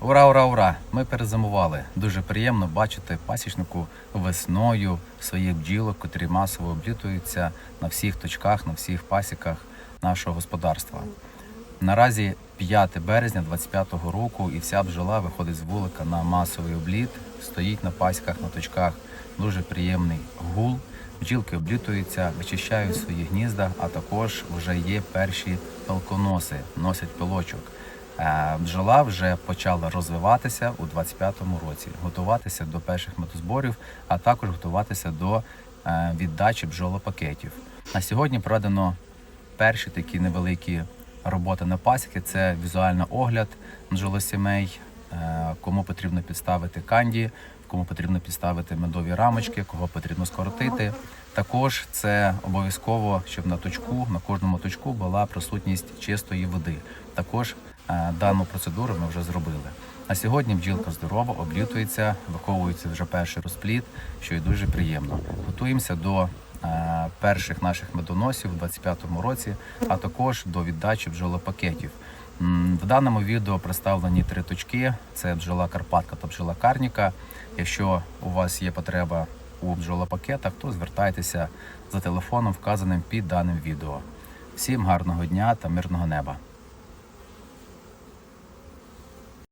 Ура, ура, ура! Ми перезимували. Дуже приємно бачити пасічнику весною своїх бджілок, котрі масово облітуються на всіх точках, на всіх пасіках нашого господарства. Наразі 5 березня 25-го року і вся бджола виходить з вулика на масовий обліт, стоїть на пасіках, на точках. Дуже приємний гул. Бджілки облітуються, вичищають свої гнізда, а також вже є перші пелконоси, носять пилочок. Е, Бджола вже почала розвиватися у 25-му році, готуватися до перших метозборів, а також готуватися до е, віддачі бджолопакетів. На сьогодні проведено перші такі невеликі роботи на пасіки. Це візуальний огляд бджолосімей, е, кому потрібно підставити канді, кому потрібно підставити медові рамочки, кого потрібно скоротити. Також це обов'язково, щоб на точку, на кожному точку була присутність чистої води. Також дану процедуру ми вже зробили. На сьогодні бджілка здорова, облітується, виховується вже перший розплід, що і дуже приємно. Готуємося до е, перших наших медоносів у 2025 році, а також до віддачі бджолопакетів. В даному відео представлені три точки: це бджола Карпатка та бджола Карніка. Якщо у вас є потреба у бджолопакетах, то звертайтеся за телефоном, вказаним під даним відео. Всім гарного дня та мирного неба!